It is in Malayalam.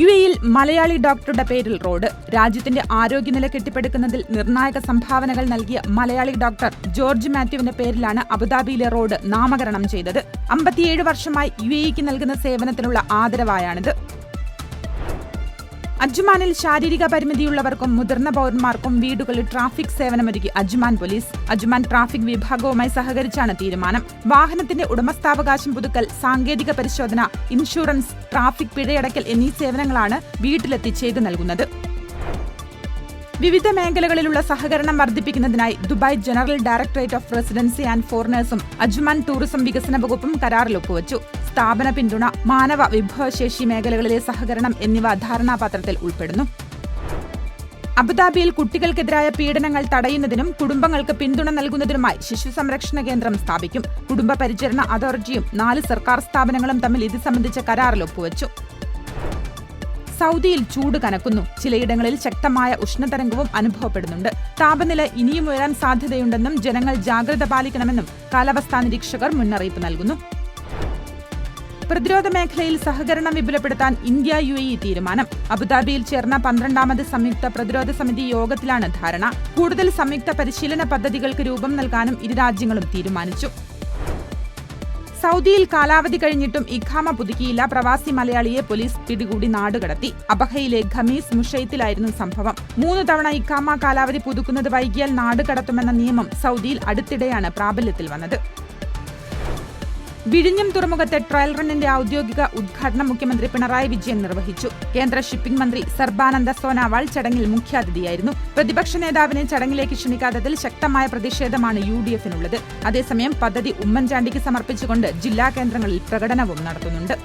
യു എയിൽ മലയാളി ഡോക്ടറുടെ പേരിൽ റോഡ്. രാജ്യത്തിന്റെ ആരോഗ്യനില കെട്ടിപ്പടുക്കുന്നതിൽ നിർണായക സംഭാവനകൾ നൽകിയ മലയാളി ഡോക്ടർ ജോർജ് മാത്യുവിന്റെ പേരിലാണ് അബുദാബിയിലെ റോഡ് നാമകരണം ചെയ്തത്. അമ്പത്തിയേഴ് വർഷമായി യു എക്ക് നൽകുന്ന സേവനത്തിനുള്ള ആദരവായാണിത്. അജ്മാനിൽ ശാരീരിക പരിമിതിയുള്ളവർക്കും മുതിർന്ന പൗരന്മാർക്കും വീടുകളിൽ ട്രാഫിക് സേവനമൊരുക്കി അജ്മാൻ പോലീസ്. അജ്മാൻ ട്രാഫിക് വിഭാഗവുമായി സഹകരിച്ചാണ് തീരുമാനം. വാഹനത്തിന്റെ ഉടമസ്ഥാവകാശം പുതുക്കൽ സാങ്കേതിക പരിശോധന ഇൻഷുറൻസ് ട്രാഫിക് പിഴയടക്കൽ എന്നീ സേവനങ്ങളാണ് വീട്ടിലെത്തി ചെയ്തു നൽകുന്നത്. വിവിധ മേഖലകളിലുള്ള സഹകരണം വർദ്ധിപ്പിക്കുന്നതിനായി Dubai general directorate of residency and ഫോറിനേഴ്സും Ajman tourism വികസന വകുപ്പും കരാറിൽ ഒപ്പുവച്ചു സ്ഥാപന പിന്തുണ മാനവ വിഭവശേഷി മേഖലകളിലെ സഹകരണം എന്നിവ ധാരണാപത്രത്തിൽ ഉൾപ്പെടുന്നു. അബുദാബിയിൽ കുട്ടികൾക്കെതിരായ പീഡനങ്ങൾ തടയുന്നതിനും കുടുംബങ്ങൾക്ക് പിന്തുണ നൽകുന്നതിനുമായി ശിശു സംരക്ഷണ കേന്ദ്രം സ്ഥാപിക്കും. കുടുംബ പരിചരണ അതോറിറ്റിയും നാല് സർക്കാർ സ്ഥാപനങ്ങളും തമ്മിൽ ഇത് സംബന്ധിച്ച കരാറിൽ ഒപ്പുവച്ചു. സൗദിയിൽ ചൂട് കനക്കുന്നു. ചിലയിടങ്ങളിൽ ശക്തമായ ഉഷ്ണതരംഗവും അനുഭവപ്പെടുന്നുണ്ട്. താപനില ഇനിയും ഉയരാൻ സാധ്യതയുണ്ടെന്നും ജനങ്ങൾ ജാഗ്രത പാലിക്കണമെന്നും കാലാവസ്ഥാ നിരീക്ഷകർ മുന്നറിയിപ്പ് നൽകുന്നു. പ്രതിരോധ മേഖലയിൽ സഹകരണം വിപുലപ്പെടുത്താൻ ഇന്ത്യ യു എ തീരുമാനം. അബുദാബിയിൽ ചേർന്ന പന്ത്രണ്ടാമത് സംയുക്ത പ്രതിരോധ സമിതി യോഗത്തിലാണ് ധാരണ. കൂടുതൽ സംയുക്ത പരിശീലന പദ്ധതികൾക്ക് രൂപം നൽകാനും ഇരു രാജ്യങ്ങളും തീരുമാനിച്ചു. സൗദിയിൽ കാലാവധി കഴിഞ്ഞിട്ടും ഇഖാമ പുതുക്കിയില്ല. പ്രവാസി മലയാളിയെ പോലീസ് പിടികൂടി നാടുകടത്തി. അബഹയിലെ ഖമീസ് മുഷയത്തിലായിരുന്നു സംഭവം. മൂന്ന് തവണ ഇഖാമ കാലാവധി പുതുക്കുന്നത് വൈകിയാൽ നാടുകടത്തുമെന്ന നിയമം സൗദിയിൽ അടുത്തിടെയാണ് പ്രാബല്യത്തിൽ വന്നത്. വിഴിഞ്ഞം തുറമുഖത്തെ ട്രയൽ റണ്ണിന്റെ ഔദ്യോഗിക ഉദ്ഘാടനം മുഖ്യമന്ത്രി പിണറായി വിജയൻ നിർവഹിച്ചു. കേന്ദ്ര ഷിപ്പിംഗ് മന്ത്രി സർബാനന്ദ സോനാവാൾ ചടങ്ങിൽ മുഖ്യാതിഥിയായിരുന്നു. പ്രതിപക്ഷ നേതാവിനെ ചടങ്ങിലേക്ക് ക്ഷണിക്കാത്തതിൽ ശക്തമായ പ്രതിഷേധമാണ് യു ഡി എഫിനുള്ളത് അതേസമയം പദ്ധതി ഉമ്മൻചാണ്ടിക്ക് സമർപ്പിച്ചുകൊണ്ട് ജില്ലാ കേന്ദ്രങ്ങളിൽ പ്രകടനവും നടത്തുന്നുണ്ട്.